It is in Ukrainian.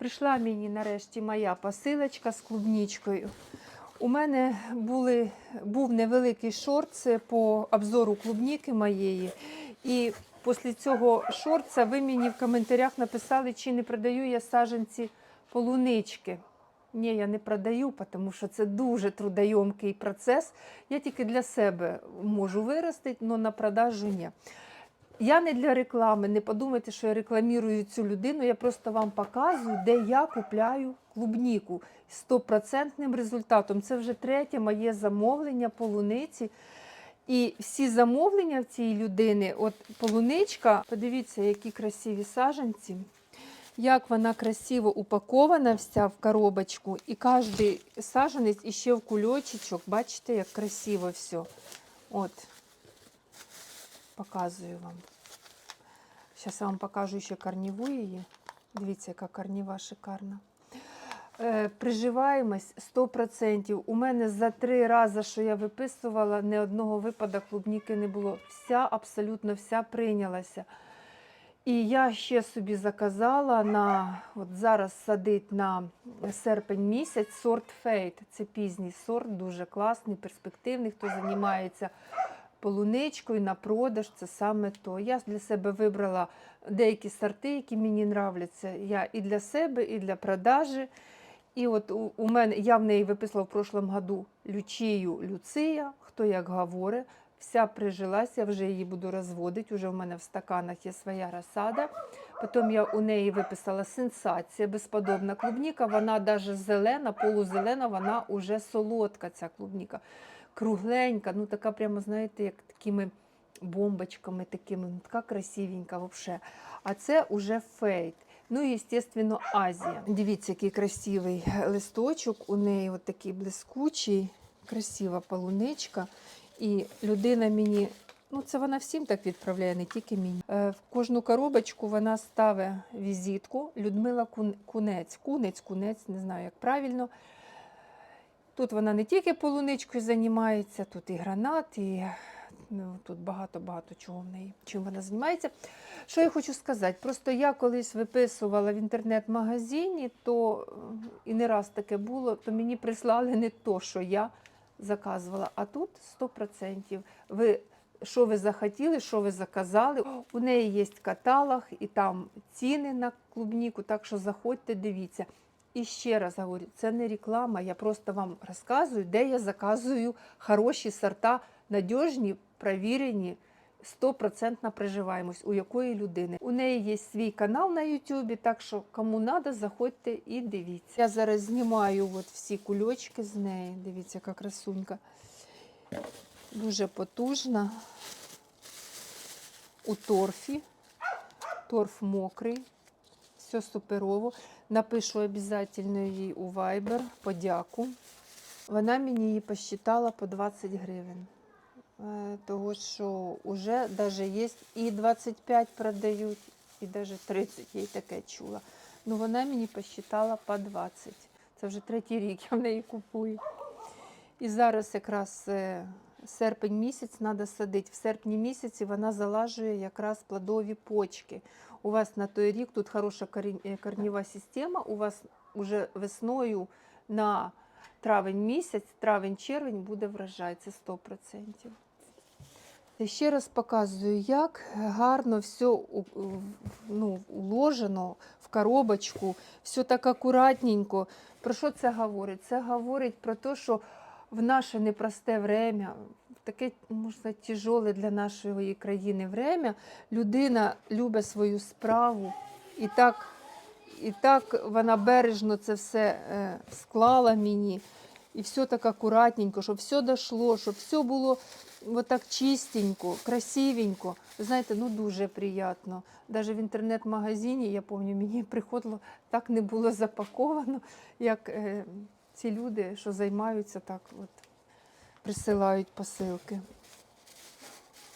Прийшла мені нарешті моя посилочка з клубнічкою. У мене були, був невеликий шорт по обзору клубніки моєї. І після цього шорца ви мені в коментарях написали, чи не продаю я саджанці полунички. Ні, я не продаю, тому що це дуже трудойомкий процес. Я тільки для себе можу виростити, але на продажу ні. Я не для реклами, не подумайте, що я рекламірую цю людину. Я просто вам показую, де я купляю клубніку з стопроцентним результатом. Це вже третє моє замовлення полуниці. І всі замовлення в цієї людини, от полуничка, подивіться, які красиві саджанці, як вона красиво упакована вся в коробочку. І кожен саджанець іще в кульочечок. Бачите, як красиво все. От, показую вам. Зараз я вам покажу ще корневу її. Дивіться, яка корнева шикарна. Е, Приживаємось 100%. У мене за три рази, що я виписувала, ні одного випада клубніки не було. Вся, абсолютно вся прийнялася. І я ще собі заказала на от зараз садить на серпень місяць сорт фейт. Це пізній сорт, дуже класний, перспективний. Хто займається полуничкою на продаж, це саме то. Я для себе вибрала деякі сорти, які мені нравляться. Я і для себе, і для продажі. І от у, у мене я в неї виписала в прошлому году лючію Люція, хто як говорить. Вся прижилася, я вже її буду розводити. Уже в мене в стаканах є своя розсада. Потім я у неї виписала сенсація, безподобна клубніка. Вона навіть зелена, полузелена, вона уже солодка, ця клубніка. Кругленька, ну така прямо, знаєте, як такими бомбочками, такими, ну така красивенька взагалі. А це уже фейт. Ну і, звісно, Азія. Дивіться, який красивий листочок. У неї от такий блискучий, красива полуничка. І людина мені, ну це вона всім так відправляє, не тільки мені. Е, В кожну коробочку вона ставить візитку Людмила Кунець. Кунець, кунець, не знаю, як правильно. Тут вона не тільки полуничкою займається, тут і гранат, і ну, тут багато-багато чого в неї, чим вона займається. Що я хочу сказати? Просто я колись виписувала в інтернет-магазині, то і не раз таке було, то мені прислали не то, що я заказувала, а тут 100%. Ви що ви захотіли, що ви заказали. У неї є каталог і там ціни на клубніку, так що заходьте, дивіться. І ще раз говорю, це не реклама, я просто вам розказую, де я заказую хороші сорта, надіжні, провірені, 100% приживаємось, у якої людини. У неї є свій канал на Ютубі, так що кому треба, заходьте і дивіться. Я зараз знімаю от всі кульочки з неї. Дивіться, яка красунька. Дуже потужна. У торфі. Торф мокрий. Все суперово. Напишу обов'язково їй у Viber подяку. Вона мені її посчитала по 20 гривень. Е, Того, що вже навіть є і 25 продають, і навіть 30 я й таке чула. Ну вона мені посчитала по 20. Це вже третій рік я в неї купую. І зараз якраз е, серпень місяць треба садити. В серпні місяці вона залажує якраз плодові почки. У вас на той рік тут хороша е, корнєва система, у вас вже весною на травень місяць, травень-червень буде врожай, це 100%. І ще раз показую, як гарно все ну, уложено в коробочку, все так акуратненько. Про що це говорить? Це говорить про те, що в наше непросте время, таке, можна тяжоле для нашої країни время, людина любить свою справу і так, і так вона бережно це все е, склала мені. І все так акуратненько, щоб все дійшло, щоб все було так чистенько, красивенько. Знаєте, ну дуже приємно. Навіть в інтернет-магазині, я пам'ятаю, мені приходило, так не було запаковано, як е, ці люди, що займаються, так от присилають посилки.